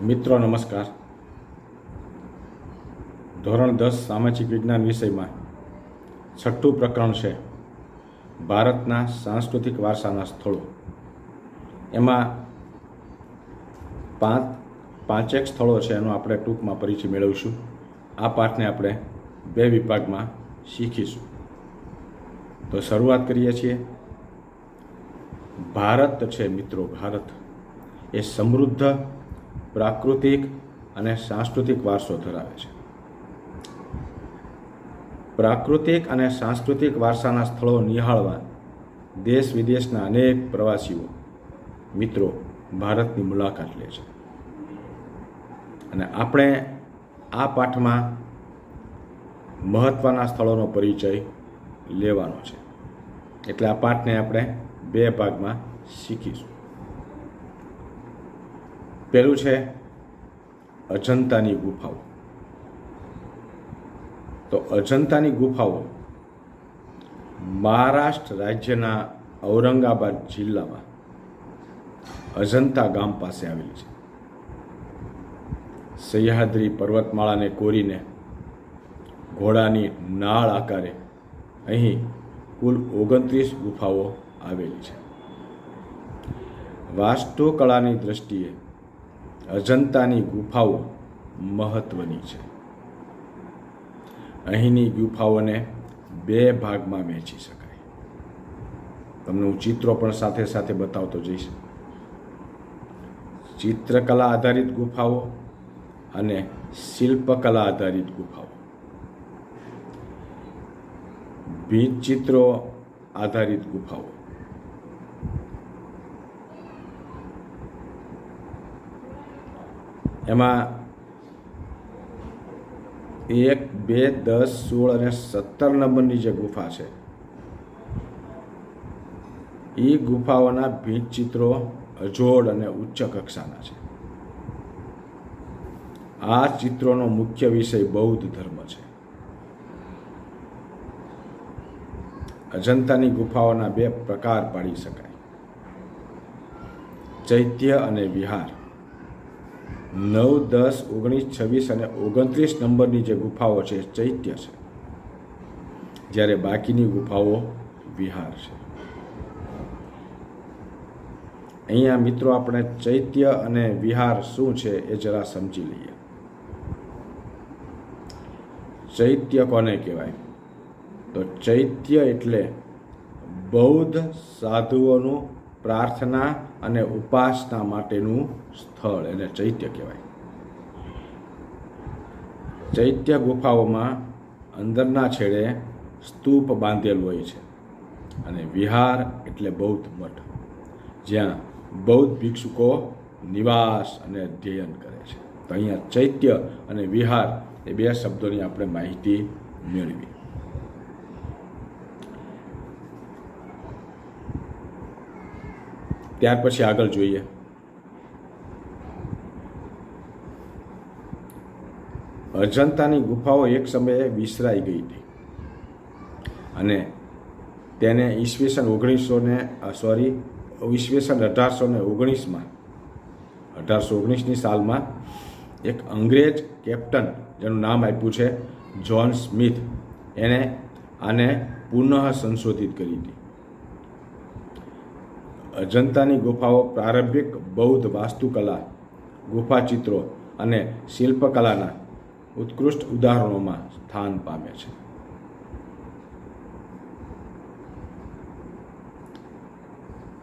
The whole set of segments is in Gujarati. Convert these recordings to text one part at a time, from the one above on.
મિત્રો, નમસ્કાર. ધોરણ દસ સામાજિક વિજ્ઞાન વિષયમાં છઠ્ઠું પ્રકરણ છે, ભારતના સાંસ્કૃતિક વારસાના સ્થળો. એમાં પાંચ, પાંચેક સ્થળો છે એનો આપણે ટૂંકમાં પરિચય મેળવીશું. આ પાઠને આપણે બે વિભાગમાં શીખીશું. તો શરૂઆત કરીએ છીએ. ભારત છે મિત્રો, ભારત. એ સમૃદ્ધ પ્રાકૃતિક અને સાંસ્કૃતિક વારસો ધરાવે છે. પ્રાકૃતિક અને સાંસ્કૃતિક વારસાના સ્થળો નિહાળવા દેશ વિદેશના અનેક પ્રવાસીઓ, મિત્રો ભારતની મુલાકાત લે છે. અને આપણે આ પાઠમાં મહત્ત્વના સ્થળોનો પરિચય લેવાનો છે. એટલે આ પાઠને આપણે બે ભાગમાં શીખીશું. પહેલું છે અજંતાની ગુફાઓ. તો અજંતાની ગુફાઓ મહારાષ્ટ્ર રાજ્યના ઔરંગાબાદ જિલ્લામાં અજંતા ગામ પાસે આવેલી છે. સહ્યાદ્રી પર્વતમાળાને કોરીને ઘોડાની નાળ આકારે અહીં કુલ ઓગણત્રીસ ગુફાઓ આવેલી છે. વાસ્તુકળાની દ્રષ્ટિએ અજંતાની ગુફાઓ મહત્વની છે. અહીંની ગુફાઓને બે ભાગમાં વહેંચી શકાય. તમને હું ચિત્રો પણ સાથે સાથે બતાવતો જઈશ. ચિત્રકલા આધારિત ગુફાઓ અને શિલ્પકલા આધારિત ગુફાઓ. ભીંત ચિત્રો આધારિત ગુફાઓ. એમાં એક, બે, દસ, સોળ અને સત્તર નંબરની જે ગુફા છે, એ ગુફાઓના ભીંત ચિત્રો અજોડ અને ઉચ્ચ કક્ષાના છે. આ ચિત્રોનો મુખ્ય વિષય બૌદ્ધ ધર્મ છે. અજંતાની ગુફાઓના બે પ્રકાર પાડી શકાય. ચૈત્ય અને વિહાર. નવ દસ ઓગણીસ છવ્વીસ અને ઓગણત્રીસ નંબરની જે ગુફાઓ છે ચૈત્ય છે. જ્યારે બાકીની ગુફાઓ વિહાર છે. અહીંયા મિત્રો આપણે ચૈત્ય અને વિહાર શું છે એ જરા સમજી લઈએ. ચૈત્ય કોને કહેવાય? તો ચૈત્ય એટલે બૌદ્ધ સાધુઓનું પ્રાર્થના અને ઉપાસના માટેનું સ્થળ એને ચૈત્ય કહેવાય. ચૈત્ય ગુફાઓમાં અંદરના છેડે સ્તૂપ બાંધેલું હોય છે અને વિહાર એટલે બૌદ્ધ મઠ, જ્યાં બૌદ્ધ ભિક્ષુકો નિવાસ અને અધ્યયન કરે છે. તો અહીંયા ચૈત્ય અને વિહાર એ બે શબ્દોની આપણે માહિતી મેળવી. ત્યાર પછી આગળ જોઈએ. અજંતાની ગુફાઓ એક સમયે વિસરાઈ ગઈ હતી. અને તેને ઈસવીસન ઓગણીસો ને સોરી ઈસવીસન અઢારસો ને ઓગણીસમાં, અઢારસો ઓગણીસની સાલમાં એક અંગ્રેજ કેપ્ટન, જેનું નામ આપ્યું છે, જ્હોન સ્મિથ એણે આને પુનઃ સંશોધિત કરી હતી. અજંતાની ગુફાઓ પ્રારંભિક બૌદ્ધ વાસ્તુકલા ગુફા ચિત્રો અને શિલ્પકલાના ઉત્કૃષ્ટ ઉદાહરણોમાં સ્થાન પામે છે.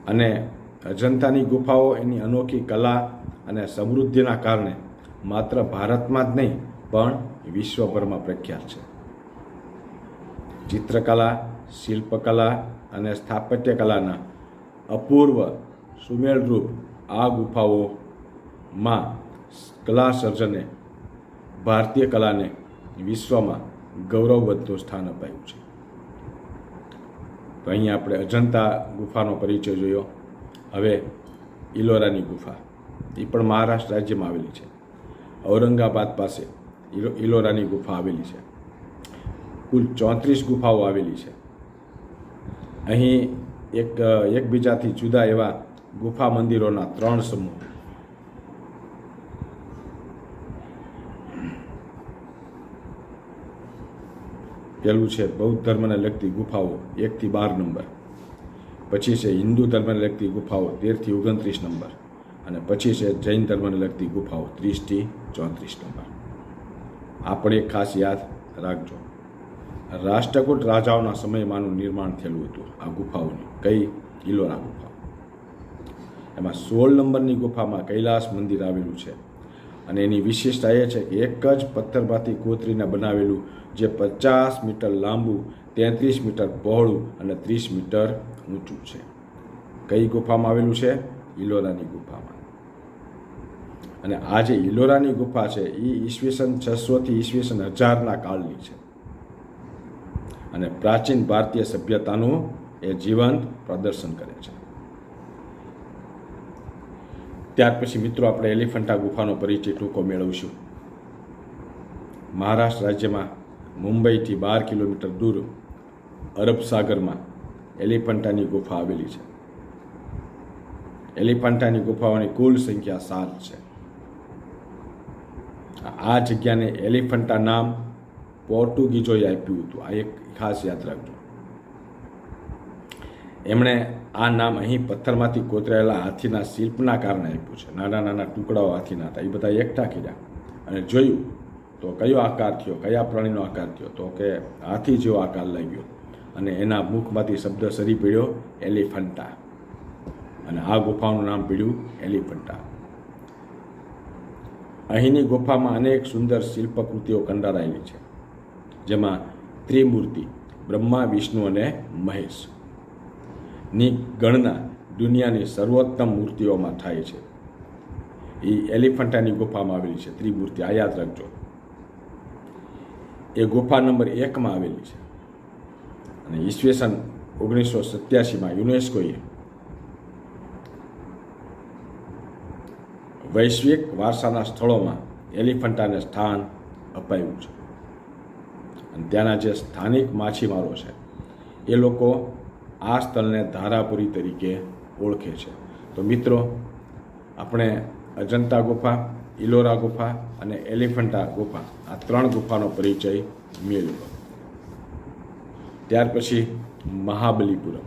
અને અજંતાની ગુફાઓ એની અનોખી કલા અને સમૃદ્ધિના કારણે માત્ર ભારતમાં જ નહીં, પણ વિશ્વભરમાં પ્રખ્યાત છે. ચિત્રકલા, શિલ્પકલા અને સ્થાપત્ય કલાના અપૂર્વ સુમેળરૂપ આ ગુફાઓમાં કલા સર્જને ભારતીય કલાને વિશ્વમાં ગૌરવવંતું સ્થાન અપાયું છે. તો અહીં આપણે અજંતા ગુફાનો પરિચય જોયો. હવે ઇલોરાની ગુફા. એ પણ મહારાષ્ટ્ર રાજ્યમાં આવેલી છે. ઔરંગાબાદ પાસે ઇલોરાની ગુફા આવેલી છે. કુલ ચોત્રીસ ગુફાઓ આવેલી છે. અહીં એક એકબીજાથી જુદા એવા ગુફા મંદિરોના ત્રણ સમૂહ. પહેલું છે બૌદ્ધ ધર્મને લગતી ગુફાઓ એકથી બાર નંબર. પછી છે હિન્દુ ધર્મને લગતી ગુફાઓ તેરથી ઓગણત્રીસ નંબર. અને પછી છે જૈન ધર્મને લગતી ગુફાઓ ત્રીસથી ચોત્રીસ નંબર. આ પણ એક ખાસ યાદ રાખજો. રાષ્ટ્રકૂટ રાજાઓના સમયમાંનું નિર્માણ થયેલું હતું આ ગુફાઓની, કઈ? ઇલોરા ગુફા. એમાં સોળ નંબરની ગુફામાં કૈલાસ મંદિર આવેલું છે. અને એની વિશેષતા એ છે કે એક જ પથ્થરમાંથી કોતરીને બનાવેલું જે પચાસ મીટર લાંબુ, તેત્રીસ મીટર પહોળું અને ત્રીસ મીટર ઊંચું છે. કઈ ગુફામાં આવેલું છે? ઇલોરાની ગુફામાં. અને આ જે ઇલોરાની ગુફા છે એ ઈસવીસન છસોથી ઈસવીસન હજારના કાળની છે. અને પ્રાચીન ભારતીય સભ્યતાનું એ જીવંત પ્રદર્શન કરે છે. ત્યાર પછી મિત્રો આપણે એલિફન્ટા ગુફાનો પરિચય ટૂંકો મેળવશું. મહારાષ્ટ્ર રાજ્યમાં મુંબઈથી બાર કિલોમીટર દૂર અરબ સાગરમાં એલિફન્ટાની ગુફા આવેલી છે. એલિફન્ટાની ગુફાઓની કુલ સંખ્યા સાત છે. આ જગ્યાને એલિફન્ટા નામ પોર્ટુગીઝોએ આપ્યું હતું. આ એક ખાસ યાદ રાખજો. એમણે આ નામ અહીં પથ્થરમાંથી કોતરાયેલા હાથીના શિલ્પના કારણે આપ્યું છે. નાના નાના ટુકડાઓ હાથીના હતા. એ બધા એકઠા કર્યા અને જોયું તો કયો આકાર થયો, કયા પ્રાણીનો આકાર થયો તો કે હાથી જેવો આકાર લાગ્યો અને એના મુખમાંથી શબ્દ સરી પડ્યો, એલિફન્ટા. અને આ ગુફાનું નામ પીડ્યું, એલિફન્ટા. અહીંની ગુફામાં અનેક સુંદર શિલ્પકૃતિઓ કંડારાયેલી છે. જેમાં ત્રિમૂર્તિ, બ્રહ્મા, વિષ્ણુ અને મહેશ. ની ગણના દુનિયાની સર્વોત્તમ મૂર્તિઓમાં થાય છે. એ એલિફન્ટાની ગુફામાં આવેલી છે. ત્રિમૂર્તિ, આ યાદ રાખજો. એ ગુફા નંબર એકમાં આવેલી છે. અને ઈસવીસન ઓગણીસો સત્યાસીમાં યુનેસ્કોએ વૈશ્વિક વારસાના સ્થળોમાં એલિફન્ટાને સ્થાન અપાયું છે. અને ત્યાંના જે સ્થાનિક માછીમારો છે, એ લોકો આ સ્થળને ધારાપુરી તરીકે ઓળખે છે. તો મિત્રો, આપણે અજંતા ગુફા, ઇલોરા ગુફા અને એલિફન્ટા ગુફા, આ ત્રણ ગુફાનો પરિચય મેળવ્યો. ત્યાર પછી મહાબલીપુરમ.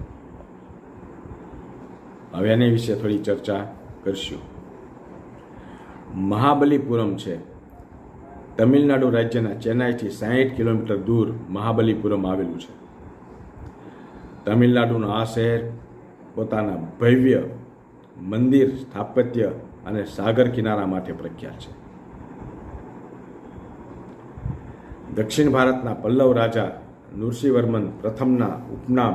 હવે એની વિશે થોડી ચર્ચા કરશું. મહાબલીપુરમ છે તમિલનાડુ રાજ્યના ચેન્નાઈથી સાહીઠ કિલોમીટર દૂર મહાબલીપુરમ આવેલું છે. તમિલનાડુનું આ શહેર પોતાના ભવ્ય મંદિર, સ્થાપત્ય અને સાગર કિનારા માટે પ્રખ્યાત છે. દક્ષિણ ભારતના પલ્લવ રાજા નૃસિંહવર્મન પ્રથમના ઉપનામ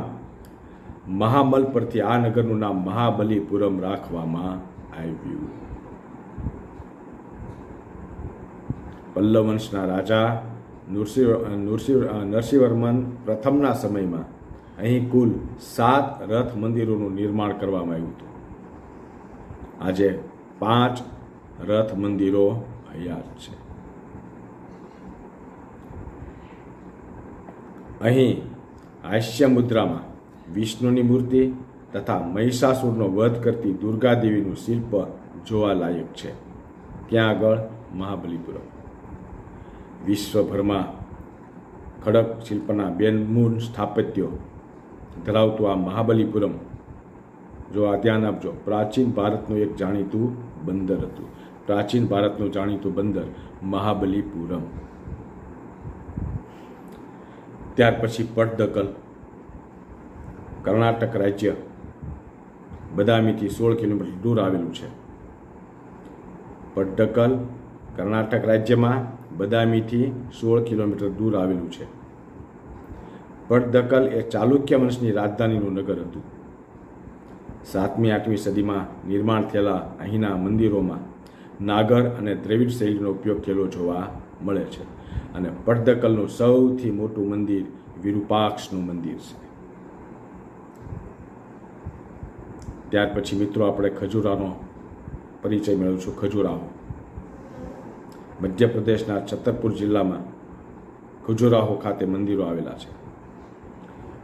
મહામલ પરથી આ નગરનું નામ મહાબલીપુરમ રાખવામાં આવ્યું. પલ્લવ વંશના રાજા, નૃસિંહ નૃસિંહ, નરસિંહવર્મન પ્રથમના સમયમાં અહીં કુલ સાત રથ મંદિરોનું નિર્માણ કરવામાં આવ્યું હતું. આજે પાંચ રથ મંદિરો હયાત છે. અહીં હાસ્ય મુદ્રામાં વિષ્ણુની મૂર્તિ તથા મહિષાસુરનો વધ કરતી દુર્ગાદેવીનું શિલ્પ શિલ્પ જોવાલાયક છે. ત્યાં આગળ મહાબલીપુરમ. વિશ્વભરમાં ખડક શિલ્પના બેનમૂન સ્થાપત્યો ધરાવતું આ મહાબલીપુરમ, જો આ ધ્યાન આપજો, પ્રાચીન ભારતનું એક જાણીતું બંદર હતું. પ્રાચીન ભારતનું જાણીતું બંદર મહાબલીપુરમ. ત્યાર પછી પટદકલ કર્ણાટક રાજ્ય, બદામીથી સોળ કિલોમીટર દૂર આવેલું છે. પટ્ટકલ કર્ણાટક રાજ્યમાં બદામીથી સોળ કિલોમીટર દૂર આવેલું છે. પટદકલ એ ચાલુક્ય વંશની રાજધાનીનું નગર હતું. સાતમી, આઠમી સદીમાં નિર્માણ થયેલા અહીંના મંદિરોમાં નાગર અને દ્રવિડ શૈલીનો ઉપયોગ થયેલો જોવા મળે છે અને પટદકલનું સૌથી મોટું મંદિર વિરૂપાક્ષનું મંદિર છે. ત્યાર પછી મિત્રો, આપણે ખજુરાનો પરિચય મેળવીશું. ખજુરાહો મધ્યપ્રદેશના છતરપુર જિલ્લામાં ખજુરાહો ખાતે મંદિરો આવેલા છે.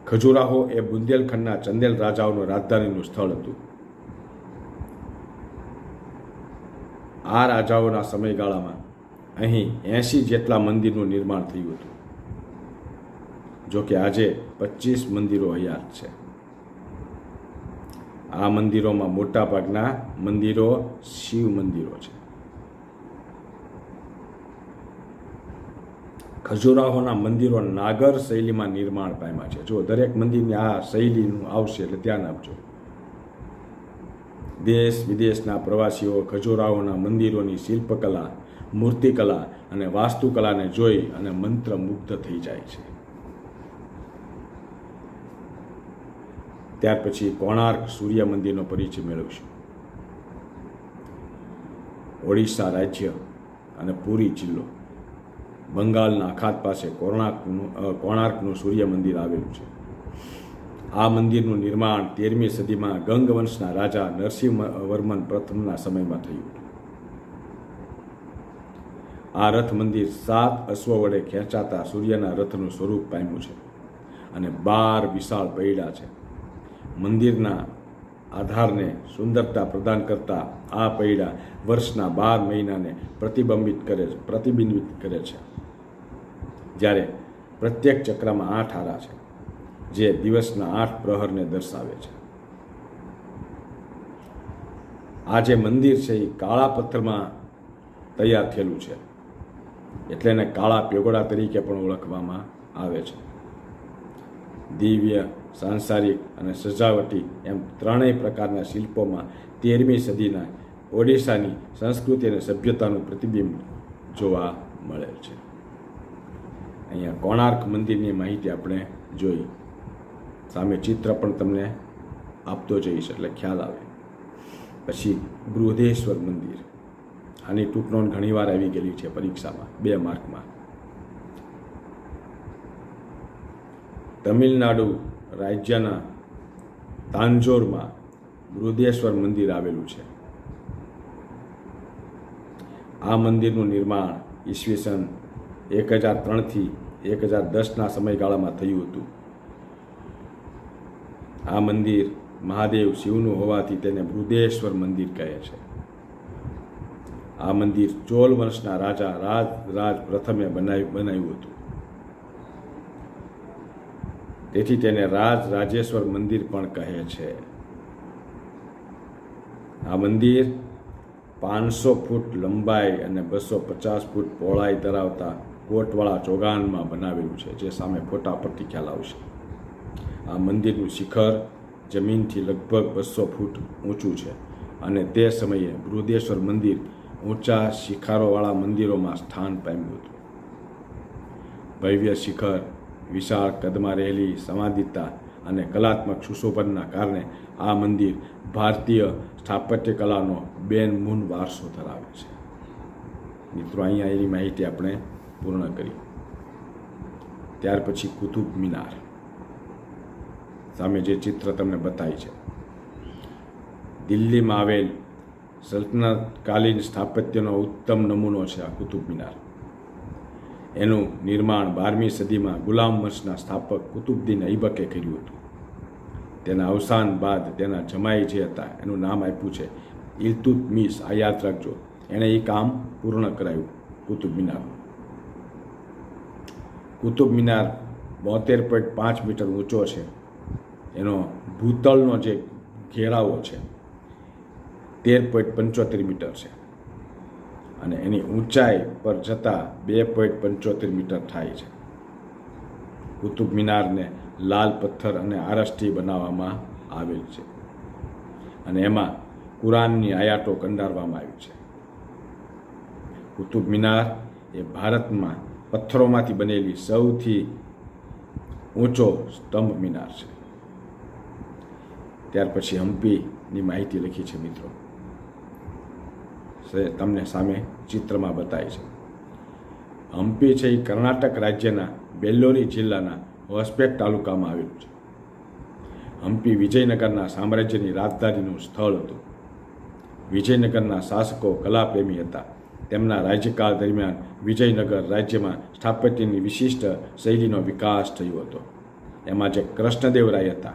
ખજુરાહો એ બુંદેલખંડના ચંદેલ રાજાઓનું રાજધાનીનું સ્થળ હતું. આ રાજાઓના સમયગાળામાં અહીં એંશી જેટલા મંદિરનું નિર્માણ થયું હતું. જો કે આજે પચીસ મંદિરો હયાત છે. આ મંદિરોમાં મોટાભાગના મંદિરો શિવ મંદિરો છે. ખજુરાહોના મંદિરો નાગર શૈલીમાં નિર્માણ પામ્યા છે. જો દરેક મંદિરની આ શૈલીનું આવશે એટલે ધ્યાન આપજો. દેશ વિદેશના પ્રવાસીઓ ખજુરાહોના મંદિરોની શિલ્પકલા, મૂર્તિકલા અને વાસ્તુકલાને જોઈ અને મંત્રમુગ્ધ થઈ જાય છે. ત્યાર પછી કોણાર્ક સૂર્ય મંદિરનો પરિચય મેળવશું. ઓડિશા રાજ્ય અને પુરી જિલ્લો. બંગાળના અખાત પાસે કોણાર્કનું કોણાર્કનું સૂર્ય મંદિર આવેલું છે. આ મંદિરનું નિર્માણ તેરમી સદીમાં ગંગવંશના રાજા નરસિંહ વર્મન પ્રથમના સમયમાં થયું. આ રથ મંદિર સાત અશ્વ વડે ખેંચાતા સૂર્યના રથનું સ્વરૂપ પામ્યું છે અને બાર વિશાળ પૈડા છે. મંદિરના આધારને સુંદરતા પ્રદાન કરતા આ પૈડા વર્ષના બાર મહિનાને પ્રતિબંબિત કરે, પ્રતિબિંબિત કરે છે. જ્યારે પ્રત્યેક ચક્રમાં આઠ આરા છે, જે દિવસના આઠ પ્રહરને દર્શાવે છે. આ જે મંદિર છે, એ કાળા પથ્થરમાં તૈયાર થયેલું છે. એટલે એને કાળા પેગોડા તરીકે પણ ઓળખવામાં આવે છે. દિવ્ય, સાંસારિક અને સજાવટી એમ ત્રણેય પ્રકારના શિલ્પોમાં તેરમી સદીના ઓડિશાની સંસ્કૃતિ અને સભ્યતાનું પ્રતિબિંબ જોવા મળે છે. અહીંયા કોણાર્ક મંદિરની માહિતી આપણે જોઈ. સામે ચિત્ર પણ તમને આપતો જઈશ, એટલે ખ્યાલ આવે. પછી બૃહદેશ્વર મંદિર. આની ટૂંકનોન ઘણીવાર આવી ગયેલી છે પરીક્ષામાં, બે માર્કમાં. તમિલનાડુ રાજ્યના તાંજોરમાં બૃહદેશ્વર મંદિર આવેલું છે. આ મંદિરનું નિર્માણ ઈસવીસન એક હજાર ત્રણથી એક હજાર દસના સમયગાળામાં થયું હતું. આ મંદિર મહાદેવ શિવનું હોવાથી તેને બૃદેશ્વર મંદિર કહે છે. આ મંદિર ચોલ વંશના રાજા રાજ રાજ પ્રથમે બનાવ્યું બનાવ્યું હતું. તેથી તેને રાજ રાજેશ્વર મંદિર પણ કહે છે. આ મંદિર પાંચસો ફૂટ લંબાઈ અને બસો પચાસ ફૂટ પહોળાઈ ધરાવતા કોટવાળા ચોગાનમાં બનાવેલું છે, જે સામે ફોટા પરથી ખ્યાલ આવશે. આ મંદિરનું શિખર જમીનથી લગભગ બસો ફૂટ ઊંચું છે અને તે સમયે બૃહદેશ્વર મંદિર ઊંચા શિખારોવાળા મંદિરોમાં સ્થાન પામ્યું હતું. ભવ્ય શિખર, વિશાળ કદમાં રહેલી સમાધિતા અને કલાત્મક સુશોભનના કારણે આ મંદિર ભારતીય સ્થાપત્ય કલાનો બેનમૂન વારસો ધરાવે છે. મિત્રો, અહીંયા એની માહિતી આપણે પૂર્ણ કરી. ત્યાર પછી કુતુબ મિનાર. સામે જે ચિત્ર તમને બતાવી છે. દિલ્હીમાં આવેલ સલ્તનતકાલીન સ્થાપત્યનો ઉત્તમ નમૂનો છે આ કુતુબ મિનાર. એનું નિર્માણ બારમી સદીમાં ગુલામ વંશના સ્થાપક કુતુબદ્દીન ઐબકે કર્યું હતું. તેના અવસાન બાદ તેના જમાઈ જે હતા, એનું નામ આપ્યું છે ઇલ્તુતમિસ આ યાદ રાખજો. એણે એ કામ પૂર્ણ કરાયું, કુતુબ મિનારનું. કુતુબ મિનાર બોતેર પોઈન્ટ પાંચ મીટર ઊંચો છે. એનો ભૂતળનો જે ઘેરાવો છે, તેર પોઈન્ટ પંચોતેર મીટર છે. અને એની ઊંચાઈ પર જતાં બે પોઈન્ટ પંચોતેર મીટર થાય છે. કુતુબ મિનારને લાલ પથ્થર અને આરસથી બનાવવામાં આવેલ છે. અને એમાં કુરાનની આયાતો કંડારવામાં આવી છે. કુતુબ મિનાર એ ભારતમાં પથ્થરોમાંથી બનેલી સૌથી ઊંચો સ્તંભ મિનાર છે. ત્યાર પછી હમ્પીની માહિતી લખી છે મિત્રો. તમને સામે ચિત્રમાં બતાવી છે. હમ્પી છે એ કર્ણાટક રાજ્યના બેલ્લોરી જિલ્લાના હોસ્પેટ તાલુકામાં આવેલું છે. હમ્પી વિજયનગરના સામ્રાજ્યની રાજધાનીનું સ્થળ હતું. વિજયનગરના શાસકો કલાપ્રેમી હતા. તેમના રાજ્યકાળ દરમિયાન વિજયનગર રાજ્યમાં સ્થાપત્યની વિશિષ્ટ શૈલીનો વિકાસ થયો હતો. એમાં જે કૃષ્ણદેવરાય હતા.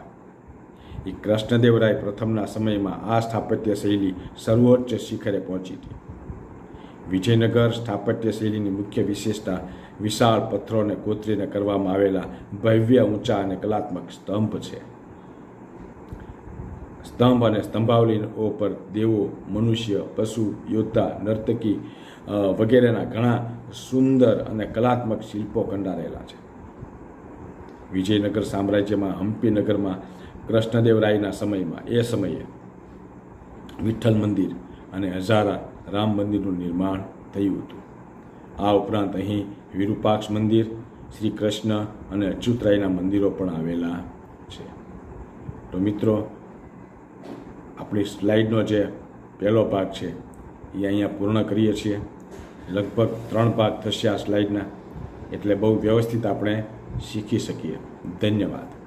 એ કૃષ્ણદેવરાય પ્રથમના સમયમાં આ સ્થાપત્ય શૈલી સર્વોચ્ચ શિખરે પહોંચી હતી. વિજયનગર સ્થાપત્ય શૈલીની મુખ્ય વિશેષતા વિશાળ પથ્થરોને કોતરીને કરવામાં આવેલા ભવ્ય ઊંચા અને કલાત્મક સ્તંભ છે. સ્તંભ અને સ્તંભાવલીઓ પર દેવો, મનુષ્ય, પશુ, યોદ્ધા, નર્તકી વગેરેના ઘણા સુંદર અને કલાત્મક શિલ્પો કંડારેલા છે. વિજયનગર સામ્રાજ્યમાં હમ્પીનગરમાં કૃષ્ણદેવરાયના સમયમાં, એ સમયે વિઠ્ઠલ મંદિર અને હજારા રામ મંદિરનું નિર્માણ થયું હતું. આ ઉપરાંત અહીં વિરૂપાક્ષ મંદિર, શ્રી કૃષ્ણ અને અચ્યુતરાયના મંદિરો પણ આવેલા છે. તો મિત્રો, આપણી સ્લાઇડનો જે પહેલો ભાગ છે એ અહીંયા પૂર્ણ કરીએ છીએ. લગભગ ત્રણ ભાગ થશે આ સ્લાઇડના. એટલે બહુ વ્યવસ્થિત આપણે શીખી શકીએ. ધન્યવાદ.